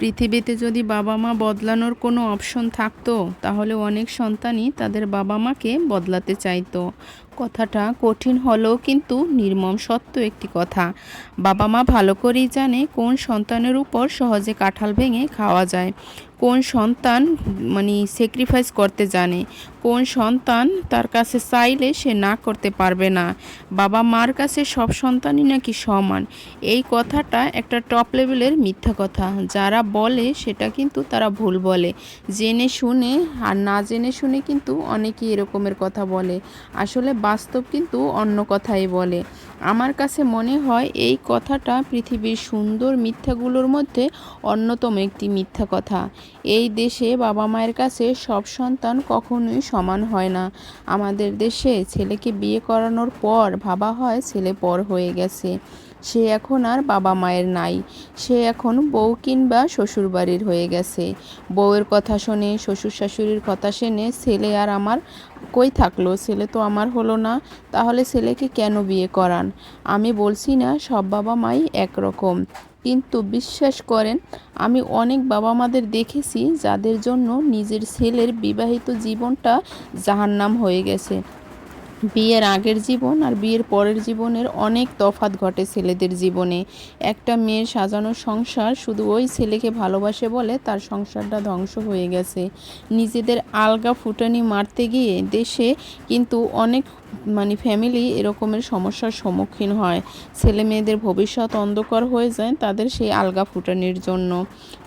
পৃথিবীতে যদি বাবা মা বদলানোর কোনো অপশন থাকতো, তাহলে অনেক সন্তানই তাদের বাবা মাকে বদলাতে চাইতো। কথাটা কঠিন হলেও কিন্তু নির্মম সত্য একটি কথা। বাবা মা ভালো করেই জানে কোন সন্তানের উপর সহজে কাঁঠাল ভেঙে খাওয়া যায়। কোন সন্তান মানে স্যাক্রিফাইস করতে জানে? কোন সন্তান তার কাছে চাইলে সে না করতে পারবে না? বাবা মার কাছে সব সন্তানই নাকি সমান? এই কথাটা একটা টপ লেভেলের মিথ্যা কথা। যারা বলে, সেটা কিন্তু তারা ভুল বলে। জেনে শুনে আর না জেনে শুনে কিন্তু অনেকেই এরকমের কথা বলে। আসলে বাস্তব কিন্তু অন্য কথাই বলে। আমার কাছে মনে হয় এই কথাটা পৃথিবীর সুন্দর মিথ্যাগুলোর মধ্যে অন্যতম একটি মিথ্যা কথা। এই দেশে বাবা মায়ের কাছে সব সন্তান কখনোই সমান হয় না। আমাদের দেশে ছেলেকে বিয়ে করানোর পর ভাবা হয় ছেলে পর হয়ে গেছে। সে এখন আর বাবা মায়ের নাই। সে এখন বউ কিংবা শ্বশুর বাড়ির হয়ে গেছে। বউয়ের কথা শোনে শ্বশুর শাশুড়ির কথা শুনে ছেলে আর আমার কই থাকল? ছেলে তো আমার হলো না। তাহলে ছেলেকে কেন বিয়ে করান? আমি বলছি না, সব বাবা মাই একরকম। কিন্তু বিশ্বাস করেন, আমি অনেক বাবা মাদের দেখেছি, যাদের জন্য নিজের ছেলের বিবাহিত জীবনটা জাহান্নাম হয়ে গেছে। বিয়ের আগের জীবন আর বিয়ের পরের জীবনের অনেক তফাত ঘটে ছেলেদের জীবনে। একটা মেয়ের সাজানো সংসার শুধু ওই ছেলেকে ভালোবাসে বলে তার সংসারটা ধ্বংস হয়ে গেছে। নিজেদের আলগা ফুটানি মারতে গিয়ে দেশে কিন্তু অনেক মানে ফ্যামিলি এরকমের সমস্যার সম্মুখীন হয়। ছেলে মেয়েদের ভবিষ্যৎ অন্ধকার হয়ে যায়, তাদের সেই আলগা ফুটানির জন্য।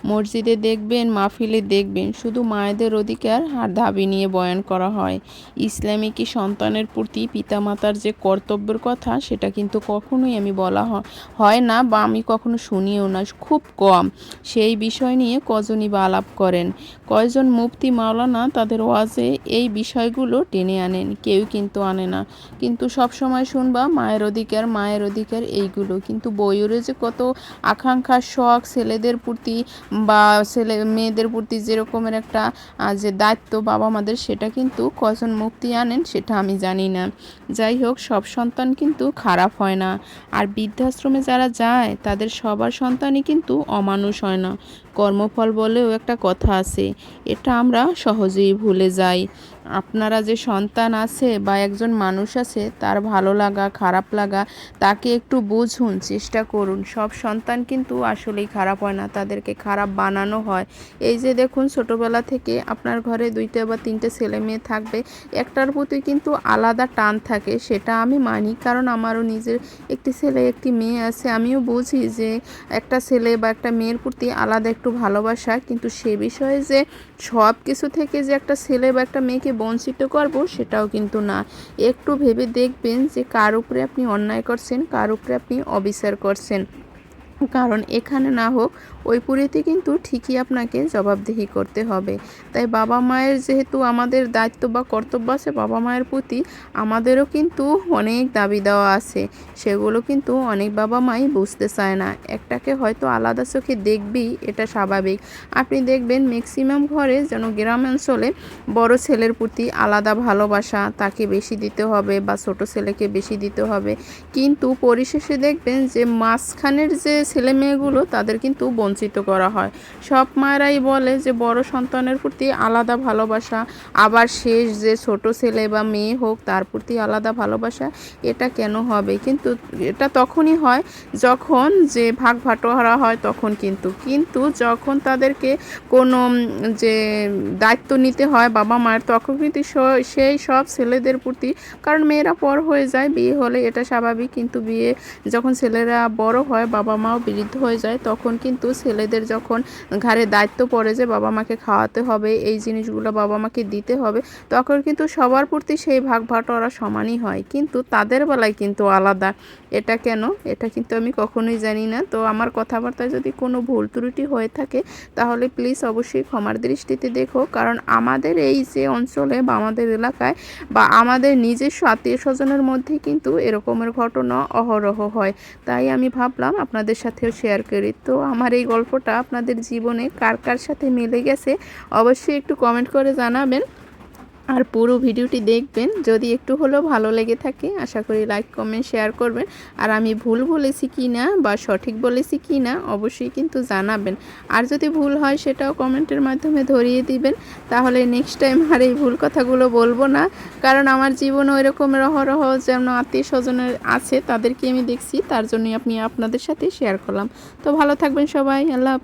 মসজিদে দেখবেন, মাহফিলে দেখবেন, শুধু মায়েদের অধিকার আর দাবি নিয়ে বয়ান করা হয়। ইসলামী কি সন্তানের প্রতি পিতামাতার যে কর্তব্যের কথা, সেটা কিন্তু কখনোই আমি বলা হয় না বা আমি কখনো শুনিও না, খুব কম। সেই বিষয় নিয়ে কজনই বা আলাপ করেন। কয়জন মুফতি মাওলানা তাদের ওয়াজে এই বিষয়গুলো টেনে আনেন, কেউ কিন্তু আনে না। কিন্তু সব সময় শুনবা, মায়ের অধিকার মায়ের অধিকার এইগুলো। কিন্তু বইয়েরও যে কত আকাঙ্ক্ষা, শখ, ছেলেদের প্রতি বা ছেলে, মেয়েদের প্রতি যেরকমের একটা যে দায়িত্ব বাবা মাদের সেটা কিন্তু কজন মুক্তি আনেন, সেটা আমি জানি না। যাই হোক, সব সন্তান কিন্তু খারাপ হয় না। আর বৃদ্ধাশ্রমে যারা যায়, তাদের সবার সন্তানই কিন্তু অমানুষ হয় না। কর্মফল বলেও একটা কথা আছে, এটা আমরা সহজেই ভুলে যাই। আপনারা যে সন্তান আছে বা একজন মানুষ আছে, তার ভালো লাগা, খারাপ লাগা, তাকে একটু বুঝুন, চেষ্টা করুন। সব সন্তান কিন্তু আসলেই খারাপ হয় না, তাদেরকে খারাপ বানানো হয়। এই যে দেখুন, ছোটোবেলা থেকে আপনার ঘরে দুইটা বা তিনটে ছেলে মেয়ে থাকবে, একটার প্রতি কিন্তু আলাদা টান থাকে। সেটা আমি মানি। কারণ আমারও নিজের একটি ছেলে, একটি মেয়ে আছে। আমিও বুঝি যে একটা ছেলে বা একটা মেয়ের প্রতি আলাদা একটু ভালোবাসা, কিন্তু সে বিষয়ে যে সব কিছু থেকে যে একটা ছেলে বা একটা মেয়েকে বঞ্চিত করব, সেটাও কিন্তু না। একটু ভেবে দেখবেন যে কার উপরে আপনি অন্যায় করছেন, কার উপরে আপনি অবিচার করছেন। কারণ এখানে না হোক ওই পুরীতে কিন্তু ঠিকই আপনাকে জবাবদিহি করতে হবে। তাই বাবা মায়ের যেহেতু আমাদের দায়িত্ব বা কর্তব্য আছে, বাবা মায়ের প্রতি আমাদেরও কিন্তু অনেক দাবি দেওয়া আছে। সেগুলো কিন্তু অনেক বাবা মাই বুঝতে চায় না। একটাকে হয়তো আলাদা চোখে দেখবি, এটা স্বাভাবিক। আপনি দেখবেন ম্যাক্সিমাম ঘরে যেন গ্রামাঞ্চলে বড় ছেলের প্রতি আলাদা ভালোবাসা, তাকে বেশি দিতে হবে বা ছোট ছেলেকে বেশি দিতে হবে। কিন্তু পরিশেষে দেখবেন যে মাঝখানের যে ছেলে মেয়েগুলো তাদের কিন্তু বঞ্চিত করা হয়। সব মায়েরাই বলে যে, বড় সন্তানের প্রতি আলাদা ভালোবাসা, আবার শেষ যে ছোট ছেলে বা মেয়ে হোক, তার প্রতি আলাদা ভালোবাসা, এটা কেন হবে? কিন্তু এটা তখনই হয় যখন যে ভাগ ভাটোহারা হয় তখন কিন্তু। কিন্তু যখন তাদেরকে কোনো যে দায়িত্ব নিতে হয় বাবা মায়ের, তখন কিন্তু সেই সব ছেলেদের প্রতি, কারণ মেয়েরা পর হয়ে যায়, বিয়ে হলে এটা স্বাভাবিক। কিন্তু বিয়ে যখন ছেলেরা বড় হয়, বাবা মাও বৃদ্ধ হয়ে যায়, তখন কিন্তু ছেলেদের যখন ঘাড়ে দায়িত্ব পড়ে যে বাবা মাকে খাওয়াতে হবে, এই জিনিসগুলো বাবা মাকে দিতে হবে, তখন কিন্তু সবার প্রতি সেই ভাগ ভাটোরা সমানই হয়। কিন্তু তাদের বেলায় কিন্তু আলাদা। এটা কেন? এটা কিন্তু আমি কখনোই জানি না। তো আমার কথাবার্তায় যদি কোনো ভুল ত্রুটি হয়ে থাকে, তাহলে প্লিজ অবশ্যই ক্ষমার দৃষ্টিতে দেখো। কারণ আমাদের এই যে অঞ্চলে বা আমাদের এলাকায় বা আমাদের নিজস্ব আত্মীয় স্বজনের মধ্যে কিন্তু এরকমের ঘটনা অহরহ হয়। তাই আমি ভাবলাম আপনাদের সাথেও শেয়ার করি। তো আমার এই গল্পটা আপনাদের জীবনে কার কার সাথে মিলে গেছে অবশ্যই একটু কমেন্ট করে জানাবেন। আর পুরো ভিডিওটি দেখবেন, যদি একটু হলেও ভালো লেগে থাকে, আশা করি লাইক, কমেন্ট, শেয়ার করবেন। আর আমি ভুল বলেছি কি না বা সঠিক বলেছি কি না অবশ্যই কিন্তু জানাবেন। আর যদি ভুল হয় সেটাও কমেন্টের মাধ্যমে ধরিয়ে দিবেন। তাহলে নেক্সট টাইম আর এই ভুল কথাগুলো বলব না। কারণ আমার জীবনে ওইরকম রহরহ যেমন আত্মীয় স্বজনের আছে, তাদেরকে আমি দেখছি, তার জন্যই আপনি আপনাদের সাথে শেয়ার করলাম। তো ভালো থাকবেন সবাই, আল্লাহ।